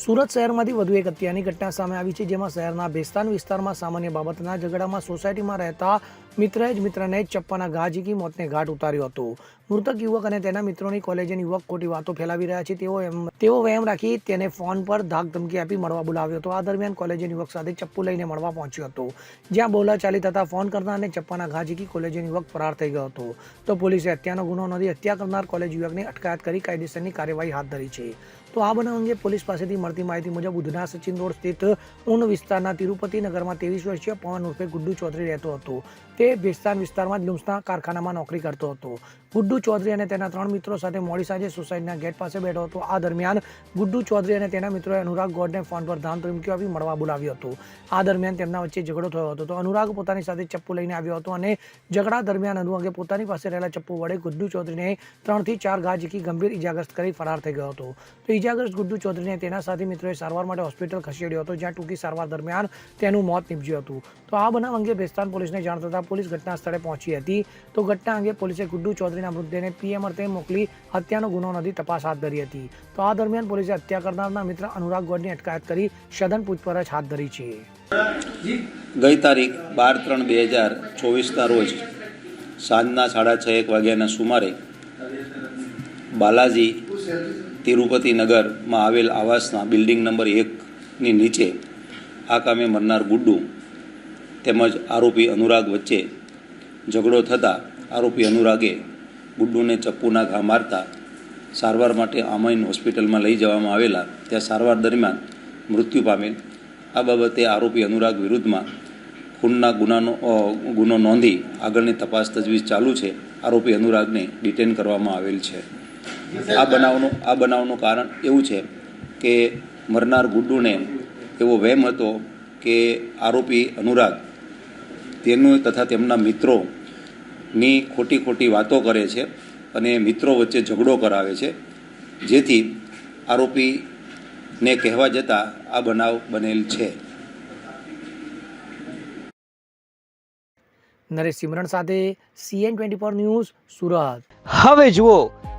સુરત શહેરમાંથી વધુ એક હત્યાની ઘટના સામે આવી છે, જેમાં શહેરના ભેસ્તાન વિસ્તારમાં સામાન્ય બાબતના ઝઘડામાં સોસાયટીમાં રહેતા મિત્રએ જ મિત્રને ચપ્પાના ઘા ઝીકી મોતને ઘાટ ઉતાર્યો હતો. મૃતક યુવક અને તેના મિત્રોની કોલેજની યુવક ખોટી વાતો ફેલાવી રહ્યા છે. તેઓ એમ, તેઓ વહેમ રાખી તેને ફોન પર ધાક ધમકી આપી મળવા બોલાવ્યો હતો. આ દરમિયાન કોલેજની યુવક સાથે ચપ્પુ લઈને મળવા પહોંચ્યો હતો, જ્યાં બોલાચાલી થતા ફોન કરનાર અને ચપ્પાના ઘા ઝીકી કોલેજની યુવક ફરાર થઈ ગયો હતો. તો પોલીસે હત્યાનો ગુનો નોંધી હત્યા કરનાર કોલેજ યુવકની અટકાયત કરી કાયદેસરની કાર્યવાહી હાથ ધરી છે. તો આ બનાવ અંગે પોલીસ પાસેથી મળતી માહિતી મુજબ ઉધના સચિન રોડ સ્થિત ઉન વિસ્તારના તિરુપતિ નગરમાં ત્રેવીસ વર્ષીય પવન ઉર્ફે ગુડ્ડુ ચૌધરી રહેતો હતો. તે ભેસ્તાન વિસ્તારમાં જ લુમ્સના કારખાનામાં નોકરી કરતો હતો. ગુડ્ડુ ચૌધરી અને તેના ત્રણ મિત્રો સાથે મોડી સાંજે સોસાયટીના ગેટ પાસે બેઠો હતો. આ દરમિયાન ગુડ્ડુ ચૌધરી અને તેના મિત્રોએ અનુરાગ ગોડને ફોન પર ધામ ધમકીઓ આપી મળવા બોલાવ્યો હતો. આ દરમિયાન તેમના વચ્ચે ઝઘડો થયો હતો. તો અનુરાગ પોતાની સાથે ચપ્પુ લઈને આવ્યો હતો અને ઝઘડા દરમિયાન અનુરાગે પોતાની પાસે રહેલા ચપ્પુ વડે ગુડ્ડુ ચૌધરીને ત્રણથી ચાર ઘા ઝીકી ગંભીર ઇજાગ્રસ્ત કરી ફરાર થઈ ગયો હતો. તો ઇજાગ્રસ્ત ગુડ્ડુ ચૌધરીને તેના સાથી મિત્રોએ સારવાર માટે હોસ્પિટલ ખસેડ્યો હતો, જ્યાં ટૂંકી સારવાર દરમિયાન તેનું મોત નીપજ્યું હતું. તો આ બનાવ અંગે બેસ્તાન પોલીસને જાણ થતાં પોલીસ ઘટના સ્થળે પહોંચી હતી. તો ઘટના અંગે પોલીસે ગુડ્ડુ ચૌધરીના મૃતદેહને પીએમ અર્થે મોકલી હત્યાનો ગુનો નોંધી તપાસ હાથ ધરી હતી. તો આ દરમિયાન પોલીસે હત્યા કરનારના મિત્ર અનુરાગ ગોડની અટકાયત કરી સઘન પૂછપરછ હાથ ધરી છે. ગઈ તારીખ બાર ત્રણ બે હજાર ચોવીસના રોજ સાંજના સાડા છ એક વાગ્યાના સુમારે બાલાજી તિરુપતિ નગરમાં આવેલ આવાસના બિલ્ડિંગ નંબર એકની નીચે આ કામે મરનાર ગુડ્ડુ તેમજ આરોપી અનુરાગ વચ્ચે ઝઘડો થતાં આરોપી અનુરાગે ગુડ્ડુને ચપ્પુના ઘા મારતા સારવાર માટે આમાઈન હોસ્પિટલમાં લઈ જવામાં આવેલા. ત્યાં સારવાર દરમિયાન મૃત્યુ પામેલ. આ બાબતે આરોપી અનુરાગ વિરુદ્ધમાં ખૂનના ગુનાનો ગુનો નોંધી આગળની તપાસ તજવીજ ચાલુ છે. આરોપી અનુરાગને ડિટેન કરવામાં આવેલ છે. આ બનાવનું આ બનાવનું કારણ એવું છે કે મરનાર ગુડ્ડુને એવો વહેમ હતો કે આરોપી અનુરાગ તેનું તથા તેમના મિત્રોની ખોટી ખોટી વાતો કરે છે અને મિત્રો વચ્ચે ઝઘડો કરાવે છે. જેથી આરોપીને કહેવા જતાં આ બનાવ બનેલ છે. નરેશ સિમરણ સાથે CN twenty four news Surat. હવે જુઓ